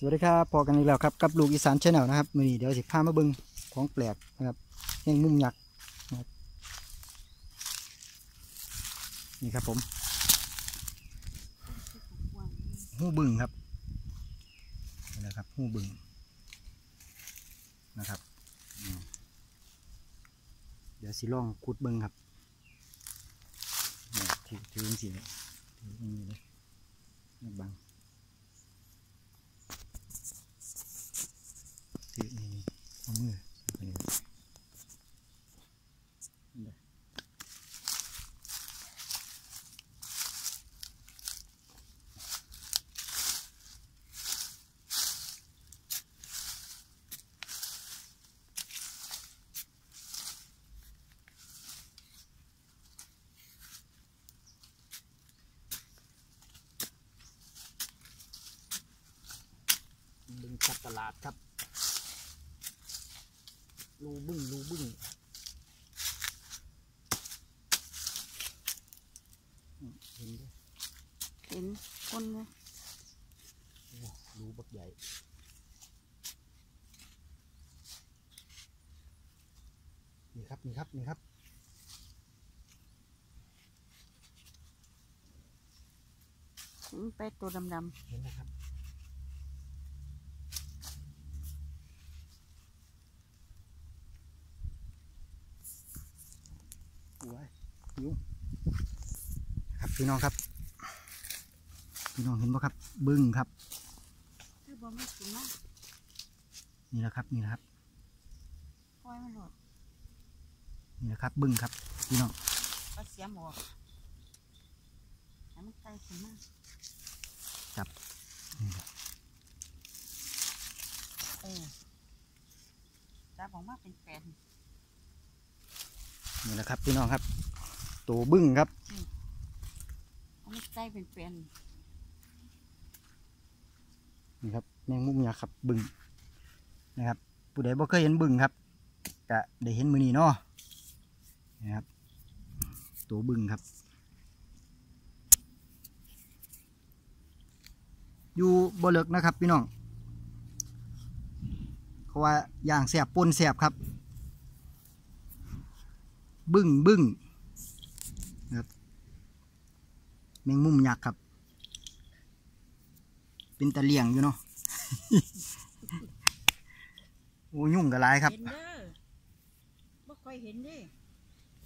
สวัสดีครับพอกันอีกแล้วครับกับลูกอีสานชาแนลนะครับมือนี้เดี๋ยวสิพามาเบิ้งของแปลกนะครับแห่งมุมยักนะครับนี่ครับผมหูบึงครับนี่นะครับหูบึงนะครับเดี๋ยวสิลองขุดเบิ้งครับถือถือสิเนี่ยถือนี้เลยไม่บัง ถือนี่เอามือเอาไปนี่ได้ บึงจับตลาดครับ รูบึ้งรูบึ้งอืมเห็นด้วยเห็นคนเลยโอ้รูบักใหญ่นี่ครับนี่ครับนี่ครับเห็นไปตัวดำเห็นนะครับ โอ้ย ยุงครับพี่น้องครับ พี่น้องเห็นปะครับ บึ้งครับๆคือบ่ไม่กินมากนี่แหละครับนี่แหละครับปล่อยมันหลดนี่แหละครับ บึ้งครับ พี่น้องก็เสียหมอกให้มันไกลขึ้นมากจับนี่ครับเออจับออกมาเป็นแฟนนี่แหละครับพี่น้องครับ ตัวบึ้งครับเอามันไกลเป็นแฟนนี่ครับแมงมุมยักษ์ครับบึงนะครับ ผู้ใดบ่เคยเห็นบึงครับก็ได้เห็นมือนี้เนาะนะครับ ตัวบึงครับ อยู่บ่เลิกนะครับพี่น้องเขาว่าอย่างแสบปนแสบครับ บึ้งบึ้งนะครับแมงมุมยักษ์ครับ เป็นตะเลียงอยู่เนาะ โอ้ยุ่งกับลายครับ เห็นเด้อบ่ค่อยเห็นเด้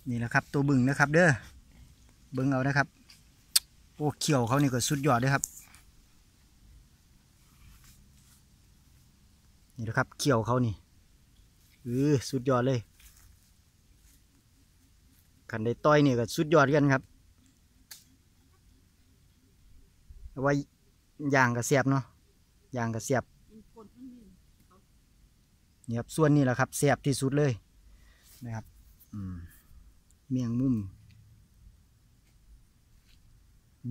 นี่แหละครับ ตัวบึงนะครับ เด้อ เบิ่งเอานะครับ โอ้เขียวเขานี่ก็สุดยอดเลยครับ นี่นะครับ เขียวเขานี่เออสุดยอดเลยขันได้ต้อยนี่ก็สุดยอดกันครับ เอาไว้ย่างกระเสียบเนาะย่างกระเสียบเป็นคนมันนี่นี่ครับส่วนนี้แหละครับเสียบที่สุดเลยนะครับอืมเมียงมุม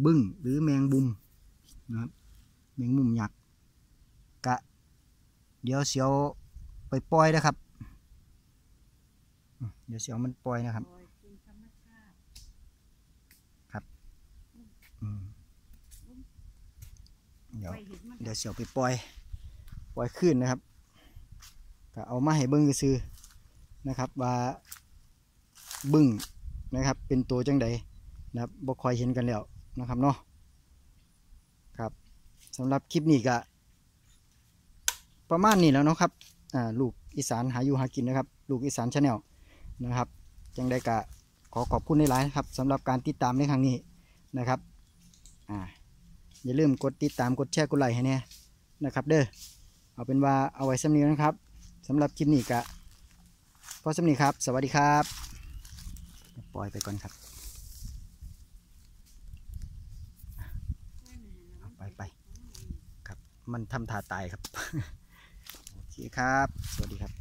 บึ้งหรือแมงบุมนะครับแมงมุมหยักกะ เดี๋ยวเสียวไปปล่อยนะครับ เดี๋ยวเสียวมันปล่อยนะครับ ปล่อยเป็นธรรมชาติ อืม เดี๋ยวไปเห็นมันเดี๋ยวเสียวไปปล่อย ปล่อยขึ้นนะครับก็เอามาให้เบิ้งซื้อๆนะครับ ว่าบึ้งนะครับ เป็นตัวจังใดนะครับบ่คอยเห็นกันแล้วนะครับเนาะครับสำหรับคลิปนี้ก็ประมาณนี้แล้วเนาะครับอ่าลูกอีสานหาอยู่หากินนะครับ ลูกอีสานชาแนลนะครับจังใดก็ขอขอบคุณในหลายๆนะครับสำหรับการติดตามในครั้งนี้นะครับอ่า อย่าลืมกดติดตามกดแชร์กดไลค์ให้แน่นะครับ เด้อเอาเป็นว่าเอาไว้สำนีนะครับสำหรับคลิปนี้กะพอสำนีครับ สวัสดีครับ ปล่อยไปก่อนครับ ไปไปครับมันทำท่าตายครับ โอเคครับ สวัสดีครับ